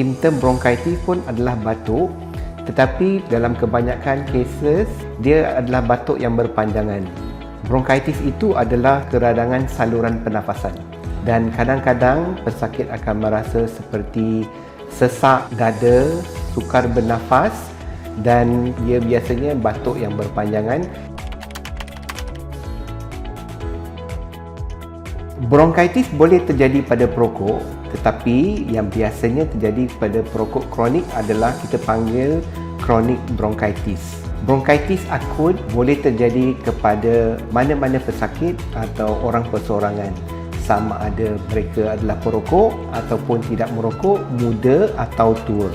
simptom bronkitis pun adalah batuk tetapi dalam kebanyakan cases dia adalah batuk yang berpanjangan. Bronkitis itu adalah keradangan saluran pernafasan dan kadang-kadang pesakit akan merasa seperti sesak dada, sukar bernafas dan ia biasanya batuk yang berpanjangan. Bronkitis boleh terjadi pada perokok tetapi yang biasanya terjadi pada perokok kronik adalah kita panggil chronic bronchitis. Bronkitis akut boleh terjadi kepada mana-mana pesakit atau orang perseorangan sama ada mereka adalah perokok ataupun tidak merokok, muda atau tua.